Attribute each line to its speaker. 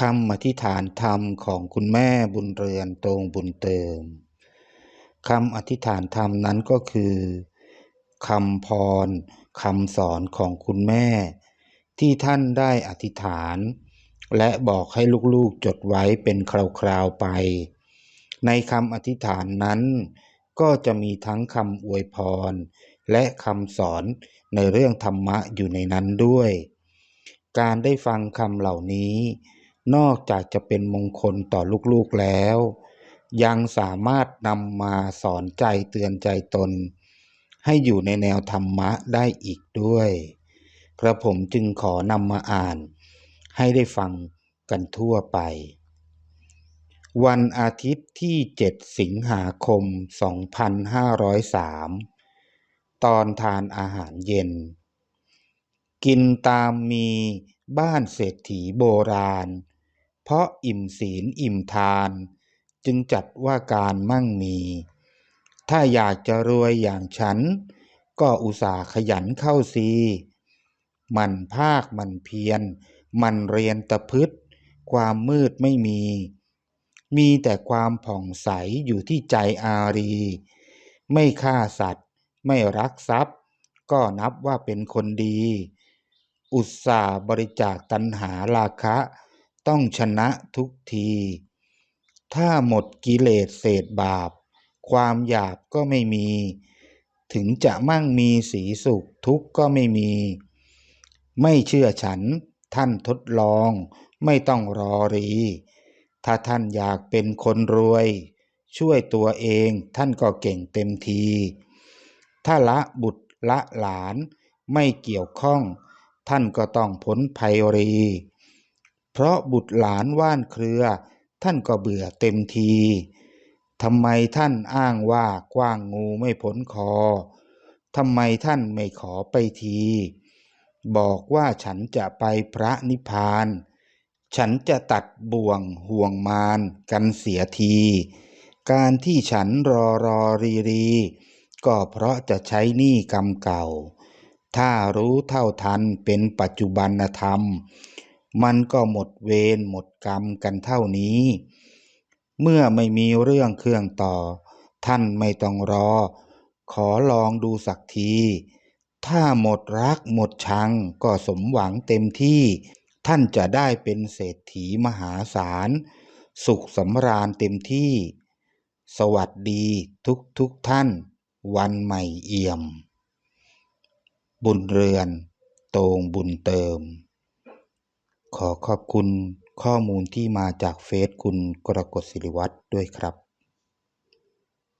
Speaker 1: คำอธิษฐานธรรมของคุณแม่บุญเรือนตรงบุญเติมคำอธิษฐานธรรมนั้นก็คือคำพรคำสอนของคุณแม่ ที่ท่านได้อธิษฐาน และบอกให้ลูกๆจดไว้เป็นคราวๆไป ในคำอธิษฐานนั้น ก็จะมีทั้งคำอวยพร และคำสอนในเรื่องธรรมะอยู่ในนั้นด้วย การได้ฟังคำเหล่านี้ นอกจากจะเป็นมงคลต่อลูกๆแล้ว ยังสามารถนำมาสอนใจเตือนใจตน ให้อยู่ในแนวธรรมะได้อีกด้วยกระผมจึงขอนำมาอ่าน ให้ได้ฟังกันทั่วไป วันอาทิตย์ที่ 7 สิงหาคม 2503 ตอนทานอาหารเย็น กินตามมีบ้านเศรษฐีโบราณ เพราะอิ่มศีลอิ่มทาน จึงจัดว่าการมั่งมี ถ้าอยากจะรวยอย่างฉัน ก็อุตส่าห์ขยันเข้าซีมันภาคมันเพียรมันเรียนตะพึดความมืดไม่มี มีแต่ความผ่องใสอยู่ที่ใจอารี ไม่ฆ่าสัตว์ ไม่รักทรัพย์ ก็นับว่าเป็นคนดี อุตส่าห์บริจาคตัณหาราคะ ต้องชนะทุกที ถ้าหมดกิเลสเศษบาป ความหยาบก็ไม่มี ถึงจะมั่งมีสีสุขทุกข์ก็ไม่มี ไม่เชื่อฉันท่านทดลอง ไม่ต้องรอรี ถ้าท่านอยากเป็นคนรวย ช่วยตัวเองท่านก็เก่งเต็มที ถ้าละบุตรละหลานไม่เกี่ยวข้อง ท่านก็ต้องพ้นภัยรี เพราะบุตรหลานว่านเครือ ท่านก็เบื่อเต็มทีทำไมท่านอ้างว่ากว้างงูไม่พ้นคอทำไมท่านไม่ขอไปที บอกว่าฉันจะไปพระนิพพาน ฉันจะตัดบ่วงห่วงมารกันเสียที การที่ฉันรอรอรีรี ก็เพราะจะใช้หนี้กรรมเก่า ถ้ารู้เท่าทันเป็นปัจจุบันธรรม มันก็หมดเวรหมดกรรมกันเท่านี้ เมื่อไม่มีเรื่องเครื่องต่อ ท่านไม่ต้องรอ ขอลองดูสักที ถ้าหมดรักหมดชังก็สมหวังเต็มที่ ท่านจะได้เป็นเศรษฐีมหาศาล สุขสำราญเต็มที่ สวัสดีทุกทุกท่าน วันใหม่เอี่ยม บุญเรือน โตงบุญเติม ขอขอบคุณข้อมูลที่มาจากเฟซคุณกรกฎศิริวัตรด้วยครับ